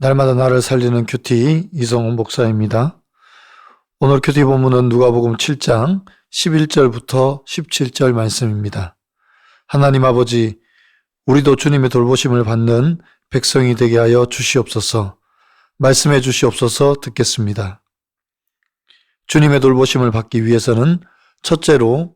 날마다 나를 살리는 큐티 이성훈 목사입니다. 오늘 큐티 본문은 누가복음 7장 11절부터 17절 말씀입니다. 하나님 아버지, 우리도 주님의 돌보심을 받는 백성이 되게 하여 주시옵소서. 말씀해 주시옵소서 듣겠습니다. 주님의 돌보심을 받기 위해서는 첫째로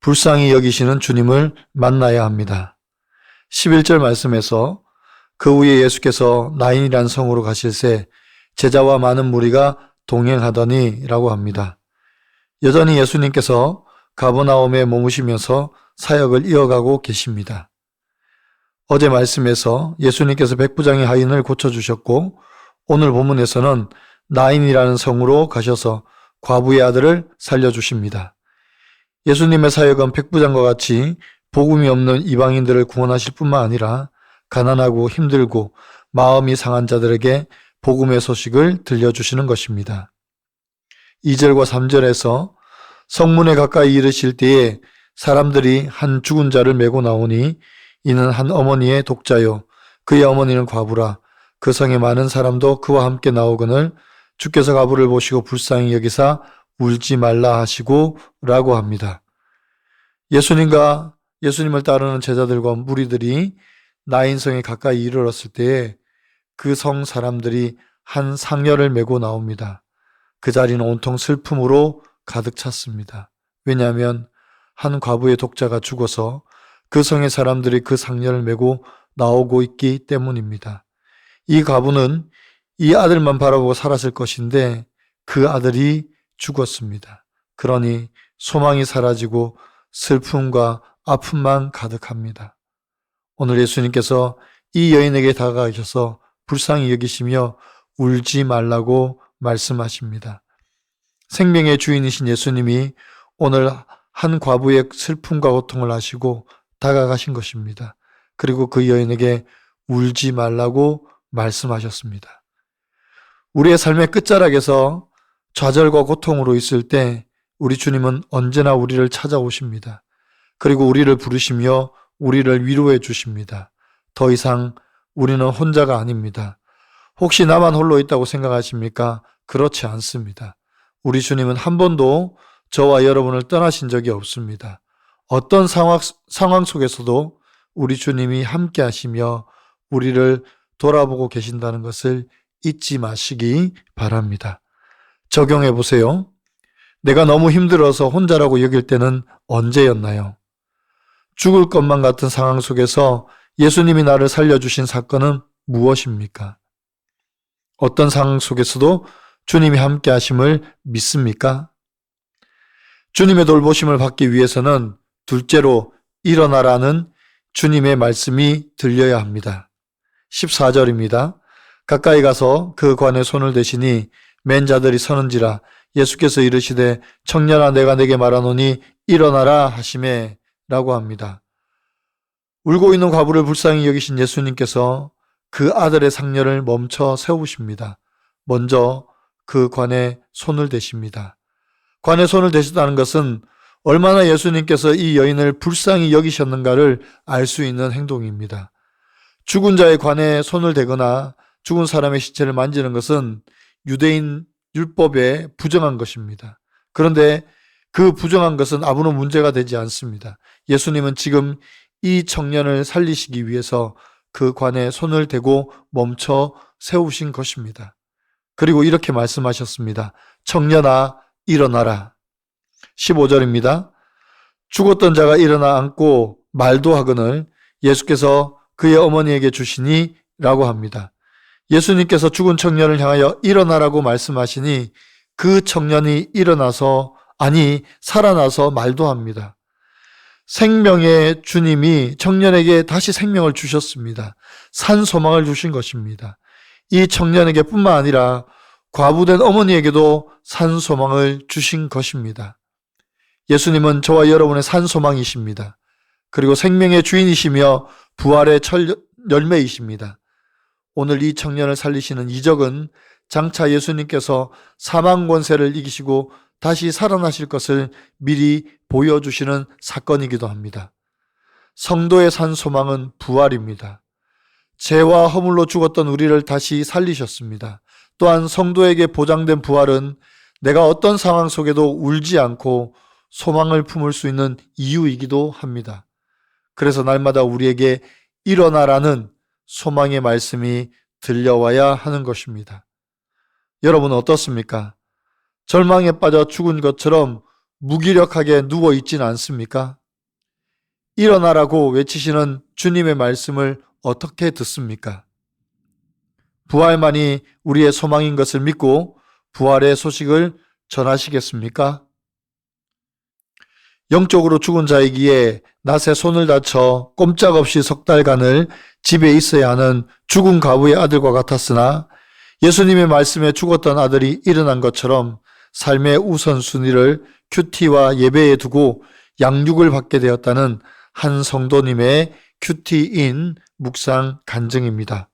불쌍히 여기시는 주님을 만나야 합니다. 11절 말씀에서 그 후에 예수께서 나인이란 성으로 가실새 제자와 많은 무리가 동행하더니 라고 합니다. 여전히 예수님께서 가버나움에 머무시면서 사역을 이어가고 계십니다. 어제 말씀에서 예수님께서 백부장의 하인을 고쳐주셨고 오늘 본문에서는 나인이라는 성으로 가셔서 과부의 아들을 살려주십니다. 예수님의 사역은 백부장과 같이 복음이 없는 이방인들을 구원하실 뿐만 아니라 가난하고 힘들고 마음이 상한 자들에게 복음의 소식을 들려주시는 것입니다. 2절과 3절에서 성문에 가까이 이르실 때에 사람들이 한 죽은 자를 메고 나오니 이는 한 어머니의 독자요 그의 어머니는 과부라 그 성에 많은 사람도 그와 함께 나오거늘 주께서 과부를 보시고 불쌍히 여기사 울지 말라 하시고 라고 합니다. 예수님과 예수님을 따르는 제자들과 무리들이 나인성에 가까이 이르렀을 때에 그 성 사람들이 한 상녀를 메고 나옵니다. 그 자리는 온통 슬픔으로 가득 찼습니다. 왜냐하면 한 과부의 독자가 죽어서 그 성의 사람들이 그 상녀를 메고 나오고 있기 때문입니다. 이 과부는 이 아들만 바라보고 살았을 것인데 그 아들이 죽었습니다. 그러니 소망이 사라지고 슬픔과 아픔만 가득합니다. 오늘 예수님께서 이 여인에게 다가가셔서 불쌍히 여기시며 울지 말라고 말씀하십니다. 생명의 주인이신 예수님이 오늘 한 과부의 슬픔과 고통을 아시고 다가가신 것입니다. 그리고 그 여인에게 울지 말라고 말씀하셨습니다. 우리의 삶의 끝자락에서 좌절과 고통으로 있을 때 우리 주님은 언제나 우리를 찾아오십니다. 그리고 우리를 부르시며 우리를 위로해 주십니다. 더 이상 우리는 혼자가 아닙니다. 혹시 나만 홀로 있다고 생각하십니까? 그렇지 않습니다. 우리 주님은 한 번도 저와 여러분을 떠나신 적이 없습니다. 어떤 상황, 상황 속에서도 우리 주님이 함께 하시며 우리를 돌아보고 계신다는 것을 잊지 마시기 바랍니다. 적용해 보세요. 내가 너무 힘들어서 혼자라고 여길 때는 언제였나요? 죽을 것만 같은 상황 속에서 예수님이 나를 살려주신 사건은 무엇입니까? 어떤 상황 속에서도 주님이 함께 하심을 믿습니까? 주님의 돌보심을 받기 위해서는 둘째로 일어나라는 주님의 말씀이 들려야 합니다. 14절입니다. 가까이 가서 그 관에 손을 대시니 맨 자들이 서는지라 예수께서 이르시되 청년아 내가 내게 말하노니 일어나라 하심에 라고 합니다. 울고 있는 과부를 불쌍히 여기신 예수님께서 그 아들의 상녀를 멈춰 세우십니다. 먼저 그 관에 손을 대십니다. 관에 손을 대셨다는 것은 얼마나 예수님께서 이 여인을 불쌍히 여기셨는가를 알 수 있는 행동입니다. 죽은 자의 관에 손을 대거나 죽은 사람의 시체를 만지는 것은 유대인 율법에 부정한 것입니다. 그런데 그 부정한 것은 아무런 문제가 되지 않습니다. 예수님은 지금 이 청년을 살리시기 위해서 그 관에 손을 대고 멈춰 세우신 것입니다. 그리고 이렇게 말씀하셨습니다. 청년아, 일어나라. 15절입니다. 죽었던 자가 일어나 앉고 말도 하거늘 예수께서 그의 어머니에게 주시니 라고 합니다. 예수님께서 죽은 청년을 향하여 일어나라고 말씀하시니 그 청년이 일어나서 아니 살아나서 말도 합니다. 생명의 주님이 청년에게 다시 생명을 주셨습니다. 산 소망을 주신 것입니다. 이 청년에게 뿐만 아니라 과부된 어머니에게도 산 소망을 주신 것입니다. 예수님은 저와 여러분의 산 소망이십니다. 그리고 생명의 주인이시며 부활의 철, 열매이십니다. 오늘 이 청년을 살리시는 이적은 장차 예수님께서 사망 권세를 이기시고 다시 살아나실 것을 미리 보여주시는 사건이기도 합니다. 성도의 산 소망은 부활입니다. 죄와 허물로 죽었던 우리를 다시 살리셨습니다. 또한 성도에게 보장된 부활은 내가 어떤 상황 속에도 울지 않고 소망을 품을 수 있는 이유이기도 합니다. 그래서 날마다 우리에게 일어나라는 소망의 말씀이 들려와야 하는 것입니다. 여러분 어떻습니까? 절망에 빠져 죽은 것처럼 무기력하게 누워 있진 않습니까? 일어나라고 외치시는 주님의 말씀을 어떻게 듣습니까? 부활만이 우리의 소망인 것을 믿고 부활의 소식을 전하시겠습니까? 영적으로 죽은 자이기에 낫에 손을 다쳐 꼼짝없이 석 달간을 집에 있어야 하는 죽은 가부의 아들과 같았으나 예수님의 말씀에 죽었던 아들이 일어난 것처럼 삶의 우선순위를 큐티와 예배에 두고 양육을 받게 되었다는 한 성도님의 큐티인 묵상 간증입니다.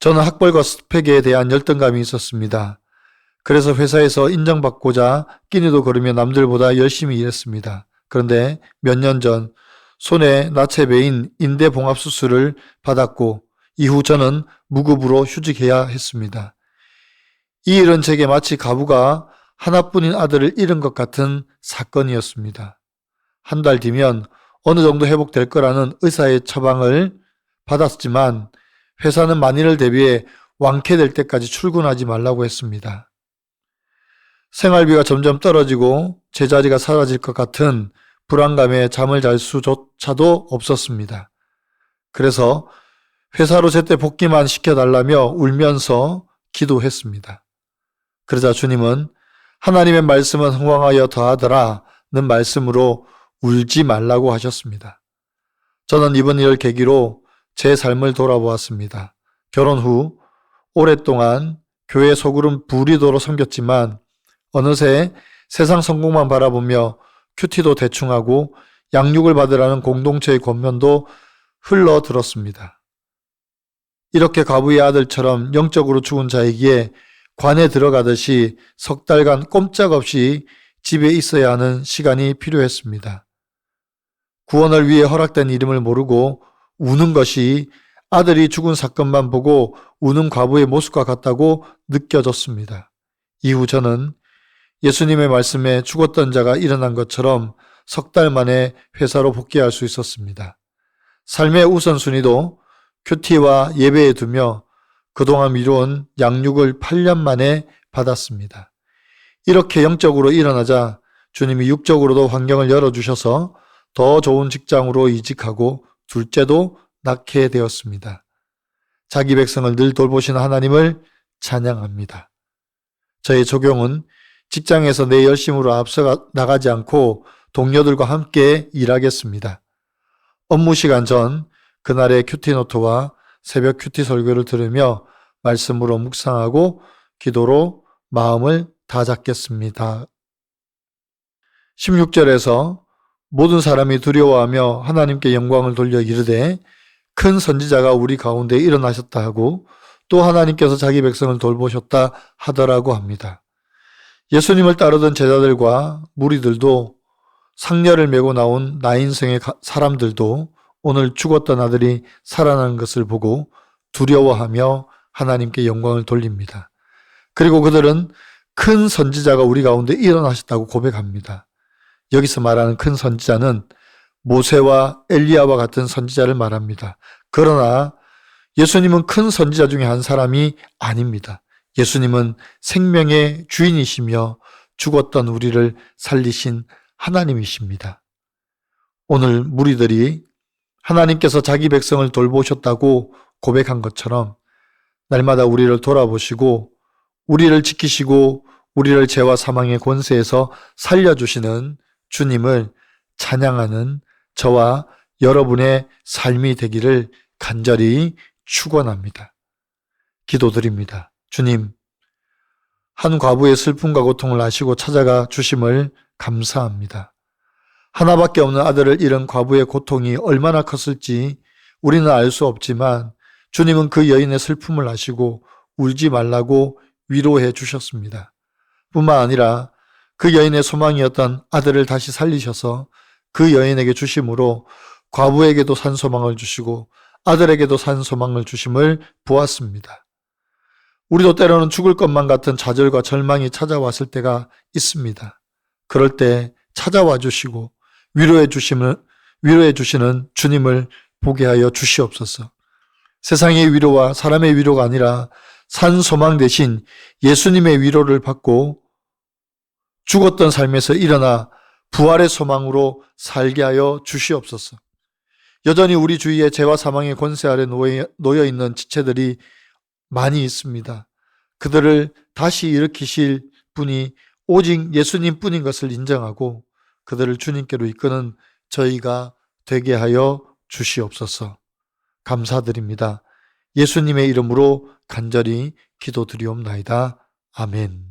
저는 학벌과 스펙에 대한 열등감이 있었습니다. 그래서 회사에서 인정받고자 끼니도 거르며 남들보다 열심히 일했습니다. 그런데 몇 년 전 손에 나체배인 인대 봉합 수술을 받았고 이후 저는 무급으로 휴직해야 했습니다. 이 일은 제게 마치 가부가 하나뿐인 아들을 잃은 것 같은 사건이었습니다. 한 달 뒤면 어느 정도 회복될 거라는 의사의 처방을 받았지만 회사는 만일을 대비해 완쾌될 때까지 출근하지 말라고 했습니다. 생활비가 점점 떨어지고 제자리가 사라질 것 같은 불안감에 잠을 잘 수조차도 없었습니다. 그래서 회사로 제때 복귀만 시켜달라며 울면서 기도했습니다. 그러자 주님은 하나님의 말씀은 흥왕하여 더하더라는 말씀으로 울지 말라고 하셨습니다. 저는 이번 일을 계기로 제 삶을 돌아보았습니다. 결혼 후 오랫동안 교회 소그룹 부리도로 섬겼지만 어느새 세상 성공만 바라보며 큐티도 대충하고 양육을 받으라는 공동체의 권면도 흘러 들었습니다. 이렇게 가부의 아들처럼 영적으로 죽은 자이기에 관에 들어가듯이 석 달간 꼼짝없이 집에 있어야 하는 시간이 필요했습니다. 구원을 위해 허락된 이름을 모르고 우는 것이 아들이 죽은 사건만 보고 우는 과부의 모습과 같다고 느껴졌습니다. 이후 저는 예수님의 말씀에 죽었던 자가 일어난 것처럼 석 달 만에 회사로 복귀할 수 있었습니다. 삶의 우선순위도 큐티와 예배에 두며 그동안 미루온 양육을 8년 만에 받았습니다. 이렇게 영적으로 일어나자 주님이 육적으로도 환경을 열어주셔서 더 좋은 직장으로 이직하고 둘째도 낳게 되었습니다. 자기 백성을 늘 돌보시는 하나님을 찬양합니다. 저의 적용은 직장에서 내 열심으로 앞서 나가지 않고 동료들과 함께 일하겠습니다. 업무 시간 전 그날의 큐티 노트와 새벽 큐티 설교를 들으며 말씀으로 묵상하고 기도로 마음을 다잡겠습니다. 16절에서 모든 사람이 두려워하며 하나님께 영광을 돌려 이르되 큰 선지자가 우리 가운데 일어나셨다 하고 또 하나님께서 자기 백성을 돌보셨다 하더라고 합니다. 예수님을 따르던 제자들과 무리들도 상녀를 메고 나온 나인성의 사람들도 오늘 죽었던 아들이 살아난 것을 보고 두려워하며 하나님께 영광을 돌립니다. 그리고 그들은 큰 선지자가 우리 가운데 일어나셨다고 고백합니다. 여기서 말하는 큰 선지자는 모세와 엘리야와 같은 선지자를 말합니다. 그러나 예수님은 큰 선지자 중에 한 사람이 아닙니다. 예수님은 생명의 주인이시며 죽었던 우리를 살리신 하나님이십니다. 오늘 무리들이 하나님께서 자기 백성을 돌보셨다고 고백한 것처럼 날마다 우리를 돌아보시고 우리를 지키시고 우리를 죄와 사망의 권세에서 살려주시는 주님을 찬양하는 저와 여러분의 삶이 되기를 간절히 축원합니다. 기도드립니다. 주님, 한 과부의 슬픔과 고통을 아시고 찾아가 주심을 감사합니다. 하나밖에 없는 아들을 잃은 과부의 고통이 얼마나 컸을지 우리는 알 수 없지만 주님은 그 여인의 슬픔을 아시고 울지 말라고 위로해 주셨습니다. 뿐만 아니라 그 여인의 소망이었던 아들을 다시 살리셔서 그 여인에게 주심으로 과부에게도 산 소망을 주시고 아들에게도 산 소망을 주심을 보았습니다. 우리도 때로는 죽을 것만 같은 좌절과 절망이 찾아왔을 때가 있습니다. 그럴 때 찾아와 주시고 위로해 주시는 위로해 주시는 주님을 보게 하여 주시옵소서. 세상의 위로와 사람의 위로가 아니라 산 소망 대신 예수님의 위로를 받고 죽었던 삶에서 일어나 부활의 소망으로 살게 하여 주시옵소서. 여전히 우리 주위에 죄와 사망의 권세 아래 놓여 있는 지체들이 많이 있습니다. 그들을 다시 일으키실 분이 오직 예수님 뿐인 것을 인정하고 그들을 주님께로 이끄는 저희가 되게 하여 주시옵소서. 감사드립니다. 예수님의 이름으로 간절히 기도드리옵나이다. 아멘.